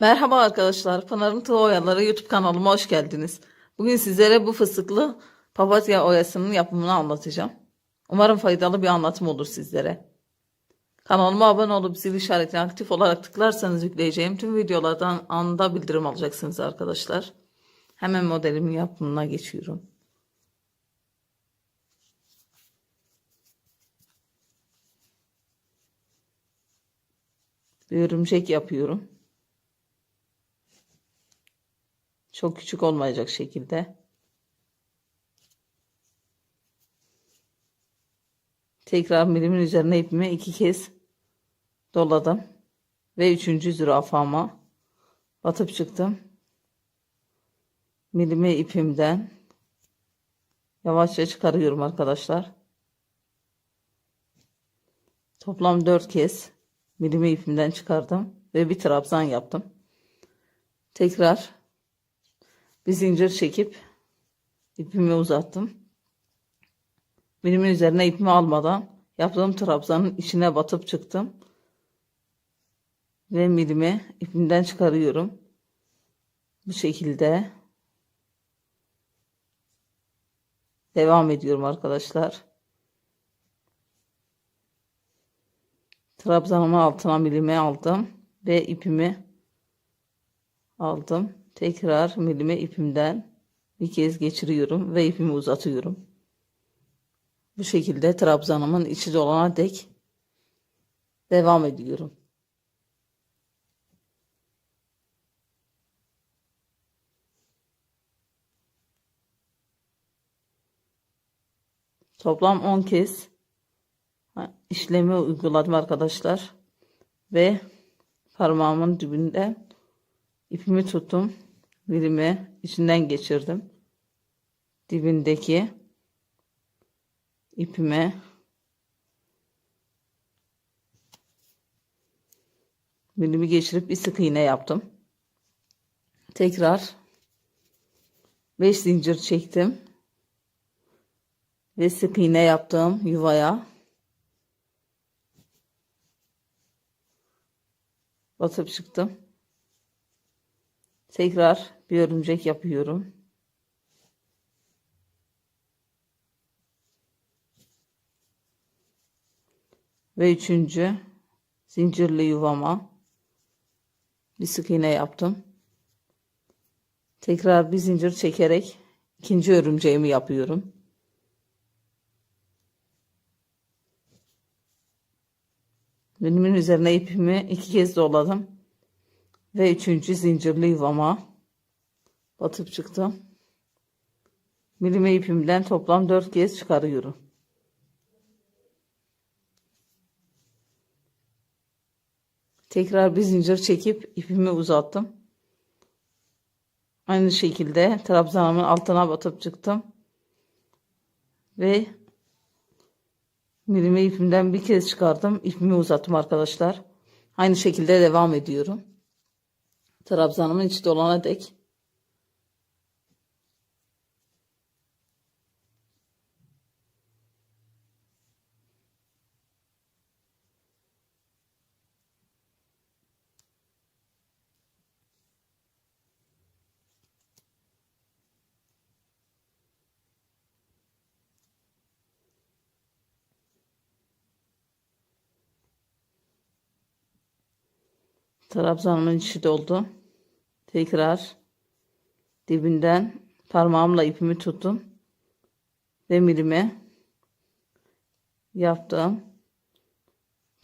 Merhaba arkadaşlar. Pınar'ın Tığ Oyaları YouTube kanalıma hoş geldiniz. Bugün sizlere bu fıstıklı papatya oyasının yapımını anlatacağım. Umarım faydalı bir anlatım olur sizlere. Kanalıma abone olup zil işaretini aktif olarak tıklarsanız yükleyeceğim tüm videolardan anında bildirim alacaksınız arkadaşlar. Hemen modelimin yapımına geçiyorum. Bir örümcek yapıyorum. Çok küçük olmayacak şekilde. Tekrar milimin üzerine ipimi iki kez doladım. Ve üçüncü zürafama batıp çıktım. Milimi ipimden yavaşça çıkarıyorum arkadaşlar. Toplam dört kez milimi ipimden çıkardım ve bir trabzan yaptım. Tekrar bir zincir çekip ipimi uzattım. Milimin üzerine ipimi almadan yaptığım trabzanın içine batıp çıktım. Ve milimi ipimden çıkarıyorum. Bu şekilde devam ediyorum arkadaşlar. Trabzanımı altına milime aldım ve ipimi aldım. Tekrar milime ipimden bir kez geçiriyorum ve ipimi uzatıyorum. Bu şekilde trabzanımın içi dolana dek devam ediyorum. Toplam 10 kez işlemi uyguladım arkadaşlar. Ve parmağımın dibinde ipimi tuttum. Birimi içinden geçirdim. Dibindeki ipime birimi geçirip bir sık iğne yaptım. Tekrar 5 zincir çektim. Ve sık iğne yaptım yuvaya. Batıp çıktım. Tekrar bir örümcek yapıyorum. Ve üçüncü zincirli yuvama bir sık iğne yaptım. Tekrar bir zincir çekerek ikinci örümceğimi yapıyorum. Benimin üzerine ipimi iki kez doladım. Ve üçüncü zincirli yuvama batıp çıktım. Milime ipimden toplam dört kez çıkarıyorum. Tekrar bir zincir çekip ipimi uzattım. Aynı şekilde trabzanımın altına batıp çıktım. Ve milime ipimden bir kez çıkardım. İpimi uzattım arkadaşlar. Aynı şekilde devam ediyorum. Trabzanımın içi dolana dek. Trabzanımın içi doldu. Tekrar dibinden parmağımla ipimi tuttum. Ve milime yaptım.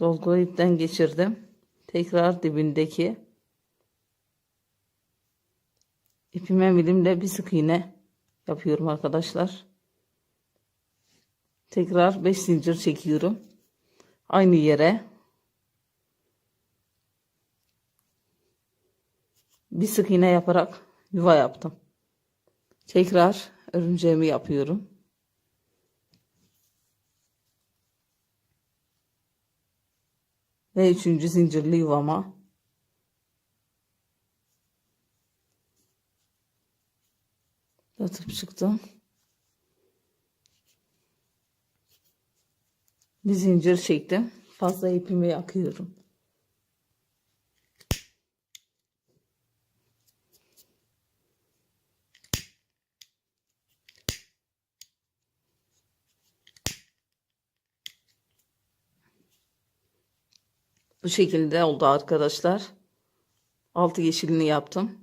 Dolgu ipten geçirdim. Tekrar dibindeki ipime milimle bir sık iğne yapıyorum arkadaşlar. Tekrar 5 zincir çekiyorum. Aynı yere bir sık iğne yaparak yuva yaptım. Tekrar örümceğimi yapıyorum. Ve üçüncü zincirli yuvama yatıp çıktım. Bir zincir çektim. Fazla ipimi yakıyorum. Bu şekilde oldu arkadaşlar. Altı yeşilini yaptım.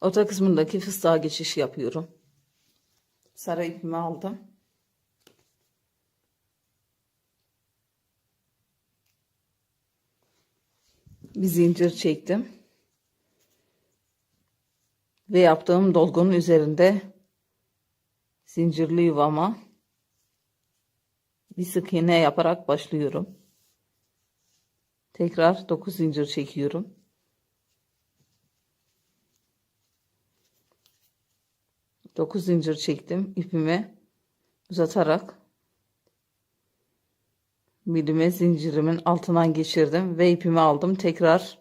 Orta kısmındaki fıstığa geçiş yapıyorum. Sarı ipimi aldım. Bir zincir çektim. Ve yaptığım dolgunun üzerinde zincirli yuvama bir sık iğne yaparak başlıyorum. Tekrar 9 zincir çekiyorum. Dokuz zincir çektim. ipimi uzatarak milime zincirimin altından geçirdim ve ipimi aldım. Tekrar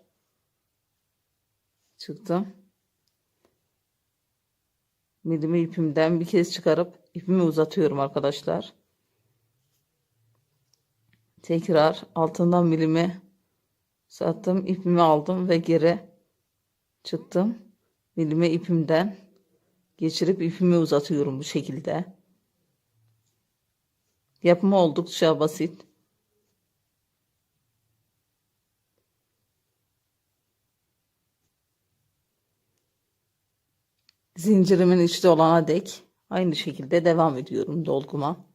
çıktım. Milimi ipimden bir kez çıkarıp ipimi uzatıyorum arkadaşlar. Tekrar altından milimi sattım ipimi aldım ve geri çıktım. Milime ipimden geçirip ipimi uzatıyorum bu şekilde. Yapımı oldukça basit. Zincirimin içte olana dek aynı şekilde devam ediyorum dolguma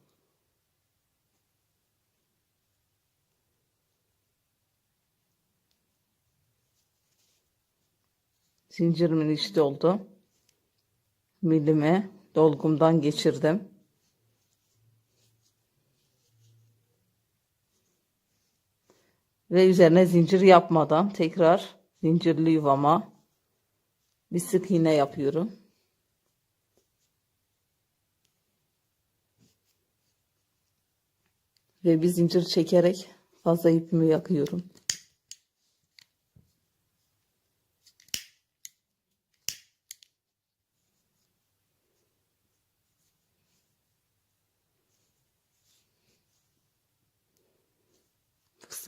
Zincirimin içi doldu. Milimi dolgumdan geçirdim. Ve üzerine zincir yapmadan tekrar zincirli yuvama bir sık iğne yapıyorum. Ve bir zincir çekerek fazla ipimi yakıyorum.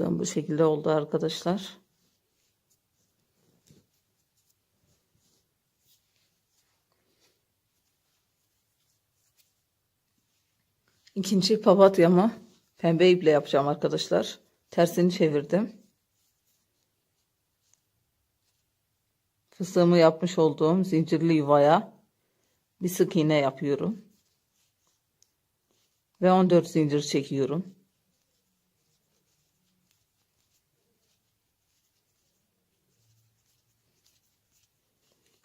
Fıstığım bu şekilde oldu arkadaşlar. İkinci papatyamı pembe iple yapacağım arkadaşlar. Tersini çevirdim. Fıstığımı yapmış olduğum zincirli yuvaya bir sık iğne yapıyorum. Ve 14 zincir çekiyorum.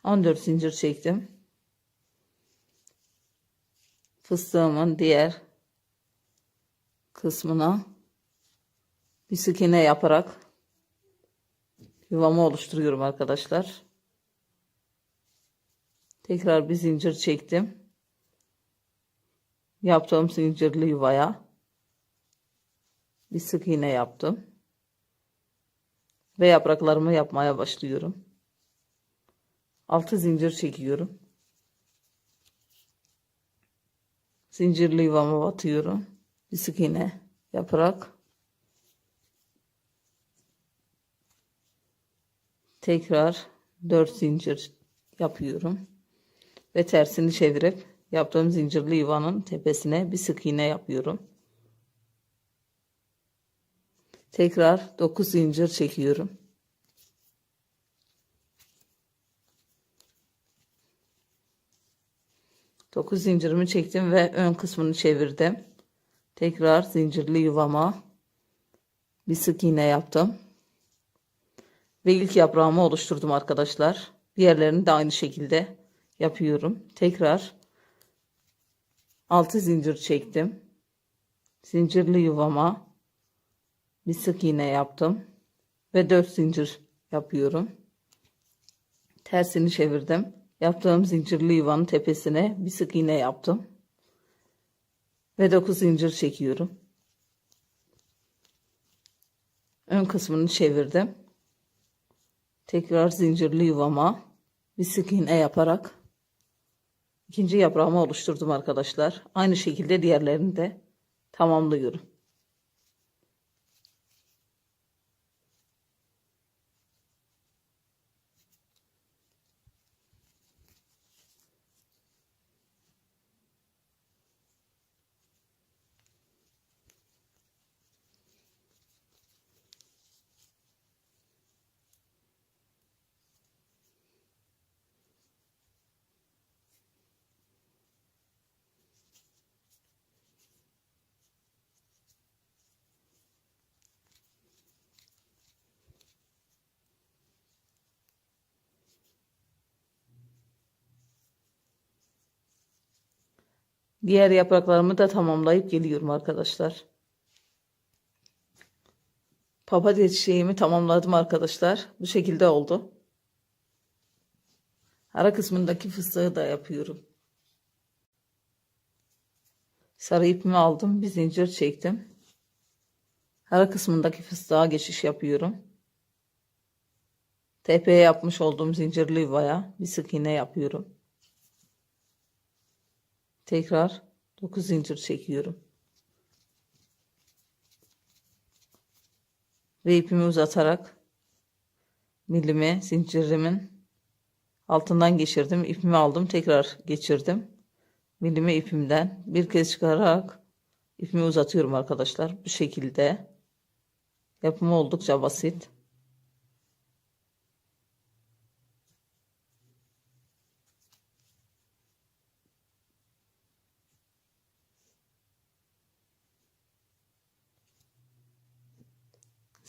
14 zincir çektim. Fıstığımın diğer kısmına bir sık iğne yaparak yuvamı oluşturuyorum arkadaşlar. Tekrar bir zincir çektim. Yaptığım zincirli yuvaya bir sık iğne yaptım. Ve yapraklarımı yapmaya başlıyorum. 6 zincir çekiyorum. Zincirli yuvama batıyorum. Bir sık iğne yaparak tekrar 4 zincir yapıyorum. Ve tersini çevirip yaptığım zincirli yuvanın tepesine bir sık iğne yapıyorum. Tekrar 9 zincir çekiyorum. 9 zincirimi çektim ve ön kısmını çevirdim. Tekrar zincirli yuvama bir sık iğne yaptım. Ve ilk yaprağımı oluşturdum arkadaşlar. Diğerlerini de aynı şekilde yapıyorum. Tekrar 6 zincir çektim. Zincirli yuvama bir sık iğne yaptım ve 4 zincir yapıyorum. Tersini çevirdim. Yaptığım zincirli yuvanın tepesine bir sık iğne yaptım. Ve 9 zincir çekiyorum. Ön kısmını çevirdim. Tekrar zincirli yuvama bir sık iğne yaparak ikinci yaprağımı oluşturdum arkadaşlar. Aynı şekilde diğerlerini de tamamlıyorum. Diğer yapraklarımı da tamamlayıp geliyorum arkadaşlar. Papatya çiçeğimi tamamladım arkadaşlar. Bu şekilde oldu. Ara kısmındaki fıstığı da yapıyorum. Sarı ipimi aldım. Bir zincir çektim. Ara kısmındaki fıstığa geçiş yapıyorum. Tepeye yapmış olduğum zincirli yuvaya bir sık iğne yapıyorum. Tekrar 9 zincir çekiyorum. Ve ipimi uzatarak milimi zincirimin altından geçirdim. İpimi aldım. Tekrar geçirdim. Milimi ipimden bir kez çıkararak ipimi uzatıyorum arkadaşlar. Bu şekilde yapımı oldukça basit.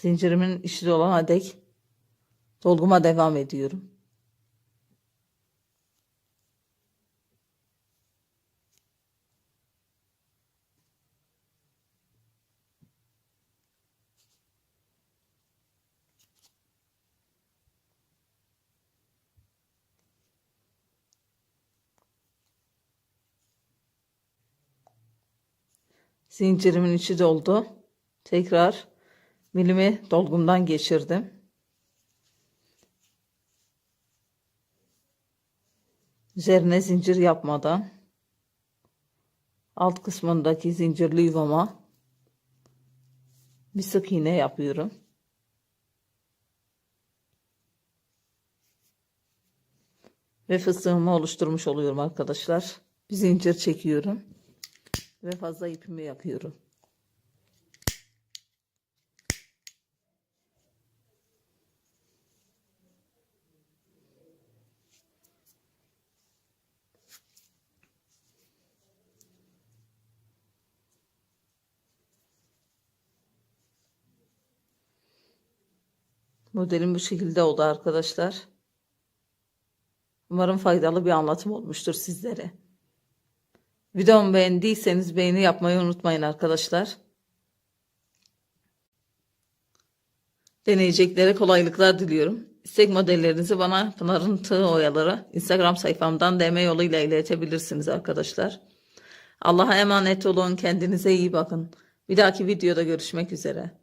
Zincirimin işi olana dek dolguma devam ediyorum. Zincirimin içi doldu. Tekrar milimi dolgumdan geçirdim. Üzerine zincir yapmadan alt kısmındaki zincirli yuvama bir sık iğne yapıyorum. Ve fıstığımı oluşturmuş oluyorum arkadaşlar. Bir zincir çekiyorum ve fazla ipimi yakıyorum. Modelim bu şekilde oldu arkadaşlar. Umarım faydalı bir anlatım olmuştur sizlere. Videomu beğendiyseniz beğeni yapmayı unutmayın arkadaşlar. Deneyeceklere kolaylıklar diliyorum. İstek modellerinizi bana Pınar'ın Tığ Oyaları Instagram sayfamdan DM yoluyla iletebilirsiniz arkadaşlar. Allah'a emanet olun. Kendinize iyi bakın. Bir dahaki videoda görüşmek üzere.